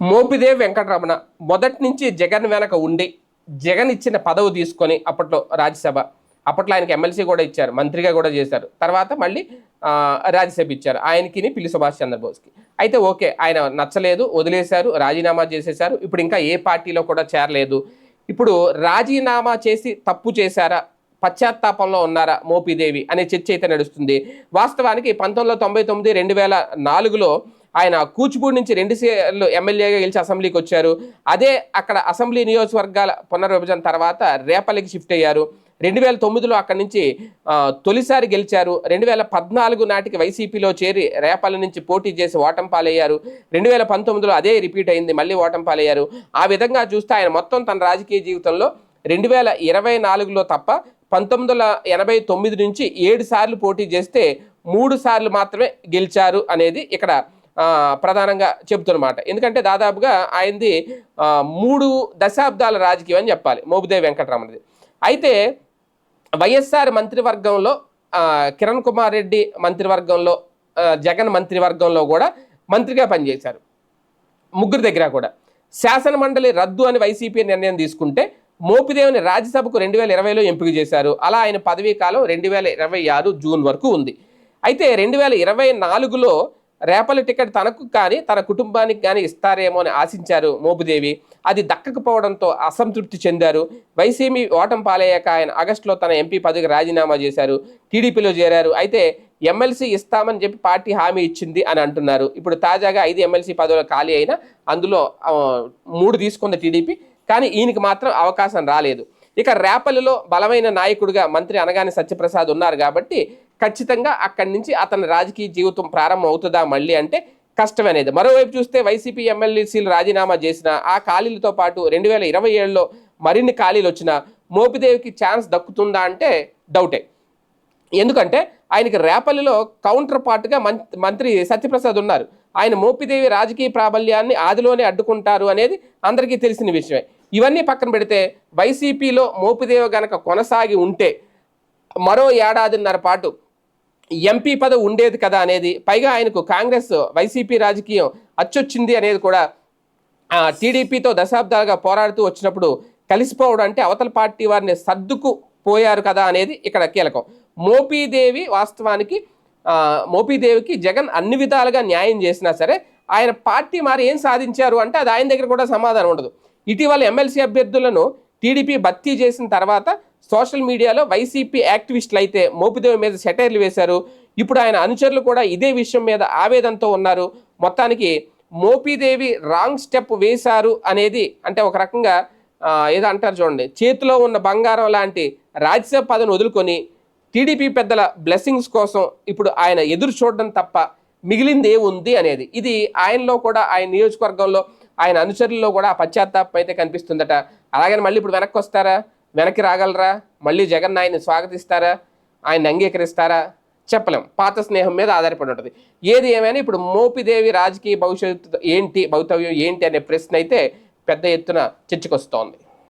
మోపిదేవి వెంకటరమణ మొదటి నుంచి జగన్ వెనక ఉండి జగన్ ఇచ్చిన పదవి తీసుకొని అప్పట్లో రాజ్యసభ. అప్పట్లో ఆయనకి ఎమ్మెల్సీ కూడా ఇచ్చారు మంత్రిగా కూడా చేశారు. తర్వాత మళ్ళీ రాజ్యసభ ఇచ్చారు ఆయనకి పిల్లి సుభాష్ చంద్రబోస్కి. అయితే ఓకే ఆయన నచ్చలేదు వదిలేశారు రాజీనామా చేసేశారు ఇప్పుడు ఇంకా ఏ పార్టీలో కూడా చేరలేదు. ఇప్పుడు రాజీనామా చేసి తప్పు చేశారా? పశ్చాత్తాపంలో ఉన్నారా మోపిదేవి? అనే చర్చ అయితే నడుస్తుంది. వాస్తవానికి పంతొమ్మిది వందల తొంభై తొమ్మిది రెండు వేల నాలుగులో ఆయన కూచిపూడి నుంచి రెండు సార్లు ఎమ్మెల్యేగా గెలిచి అసెంబ్లీకి వచ్చారు. అదే అక్కడ అసెంబ్లీ నియోజకవర్గాల పునర్విభజన తర్వాత రేపల్లికి షిఫ్ట్ అయ్యారు. రెండు వేల తొమ్మిదిలో అక్కడి నుంచి తొలిసారి గెలిచారు. రెండు వేల పద్నాలుగు నాటికి వైసీపీలో చేరి రేపల్లి నుంచి పోటీ చేసి ఓటం పాలయ్యారు. రెండు వేల పంతొమ్మిదిలో అదే రిపీట్ అయింది మళ్ళీ ఓటం పాలయ్యారు. ఆ విధంగా చూస్తే ఆయన మొత్తం తన రాజకీయ జీవితంలో రెండు వేల ఇరవై నాలుగులో తప్ప పంతొమ్మిది వందల ఎనభై తొమ్మిది నుంచి ఏడు సార్లు పోటీ చేస్తే మూడు సార్లు మాత్రమే గెలిచారు అనేది ఇక్కడ ప్రధానంగా చెబుతున్నమాట. ఎందుకంటే దాదాపుగా ఆయనది మూడు దశాబ్దాల రాజకీయం అని చెప్పాలి మోబుదేవి వెంకటరమణది. అయితే వైఎస్ఆర్ మంత్రివర్గంలో కిరణ్ కుమార్ రెడ్డి మంత్రివర్గంలో జగన్ మంత్రివర్గంలో కూడా మంత్రిగా పనిచేశారు. ముగ్గురు దగ్గర కూడా. శాసన మండలి రద్దు అని వైసీపీ నిర్ణయం తీసుకుంటే మోపిదేవిని రాజ్యసభకు రెండు వేల ఇరవైలో ఎంపిక చేశారు. అలా ఆయన పదవీ కాలం రెండు వేల ఇరవై ఆరు జూన్ వరకు ఉంది. అయితే రెండు వేల ఇరవై నాలుగులో రేపల టికెట్ తనకు కానీ తన కుటుంబానికి కానీ ఇస్తారేమో అని ఆశించారు మోపుదేవి. అది దక్కకపోవడంతో అసంతృప్తి చెందారు. వైసీపీ ఓటం పాలయ్యాక ఆయన ఆగస్టులో తన ఎంపీ పదవికి రాజీనామా చేశారు. టీడీపీలో చేరారు. అయితే ఎమ్మెల్సీ ఇస్తామని చెప్పి పార్టీ హామీ ఇచ్చింది అని అంటున్నారు. ఇప్పుడు తాజాగా ఐదు ఎమ్మెల్సీ పదవులు ఖాళీ అయినా అందులో మూడు తీసుకుంది టీడీపీ. కానీ ఈయనకి మాత్రం అవకాశం రాలేదు. ఇక రేపల్లిలో బలమైన నాయకుడిగా మంత్రి అనగానే సత్యప్రసాద్ ఉన్నారు కాబట్టి ఖచ్చితంగా అక్కడి నుంచి అతని రాజకీయ జీవితం ప్రారంభం అవుతుందా మళ్ళీ అంటే కష్టమనేది మరోవైపు చూస్తే వైసీపీ ఎమ్మెల్యేసీలు రాజీనామా చేసిన ఆ ఖాళీలతో పాటు రెండు వేల ఇరవై ఏడులో మరిన్ని ఖాళీలు వచ్చిన మోపిదేవికి ఛాన్స్ దక్కుతుందా అంటే డౌటే. ఎందుకంటే ఆయనకి రేపల్లిలో కౌంటర్ పార్ట్గా మంత్రి సత్యప్రసాద్ ఉన్నారు. ఆయన మోపిదేవి రాజకీయ ప్రాబల్యాన్ని ఆదిలోనే అడ్డుకుంటారు అనేది అందరికీ తెలిసిన విషయమే. ఇవన్నీ పక్కన పెడితే వైసీపీలో మోపిదేవి గనక కొనసాగి ఉంటే మరో ఏడాదిన్నర పాటు ఎంపీ పదవి ఉండేది కదా అనేది పైగా ఆయనకు కాంగ్రెస్ వైసీపీ రాజకీయం అచ్చొచ్చింది అనేది కూడా టీడీపీతో దశాబ్దాలుగా పోరాడుతూ వచ్చినప్పుడు కలిసిపోవడం అంటే అవతల పార్టీ వారిని సర్దుకు పోయారు కదా అనేది ఇక్కడ కీలకం. మోపీదేవి వాస్తవానికి మోపీదేవికి జగన్ అన్ని విధాలుగా న్యాయం చేసినా సరే ఆయన పార్టీ మరి ఏం సాధించారు అంటే అది ఆయన దగ్గర కూడా సమాధానం ఉండదు. ఇటీవల ఎమ్మెల్సీ అభ్యర్థులను టీడీపీ భర్తీ చేసిన తర్వాత సోషల్ మీడియాలో వైసీపీ యాక్టివిస్టులు అయితే మోపిదేవి మీద సెటైర్లు వేశారు. ఇప్పుడు ఆయన అనుచరులు కూడా ఇదే విషయం మీద ఆవేదనతో ఉన్నారు. మొత్తానికి మోపిదేవి రాంగ్ స్టెప్ వేశారు అనేది అంటే ఒక రకంగా ఏదో అంటారు చూడండి. చేతిలో ఉన్న బంగారం లాంటి రాజ్యసభ పదవిని వదులుకొని టీడీపీ పెద్దల బ్లెస్సింగ్స్ కోసం ఇప్పుడు ఆయన ఎదురు చూడడం తప్ప మిగిలింది ఏముంది అనేది. ఇది ఆయనలో కూడా ఆయన నియోజకవర్గంలో ఆయన అనుచరుల్లో కూడా ఆ పశ్చాత్తాపం అయితే కనిపిస్తుందట. అలాగని మళ్ళీ ఇప్పుడు వెనక్కి వస్తారా? వెనక్కి రాగలరా? మళ్ళీ జగన్ ఆయన్ని స్వాగతిస్తారా? ఆయన అంగీకరిస్తారా? చెప్పలేం. పాత స్నేహం మీద ఆధారపడి ఉంటుంది. ఏది ఏమైనా ఇప్పుడు మోపిదేవి రాజకీయ భవిష్యత్తు ఏంటి భవితవ్యం ఏంటి అనే ప్రశ్న అయితే పెద్ద ఎత్తున చర్చకొస్తోంది.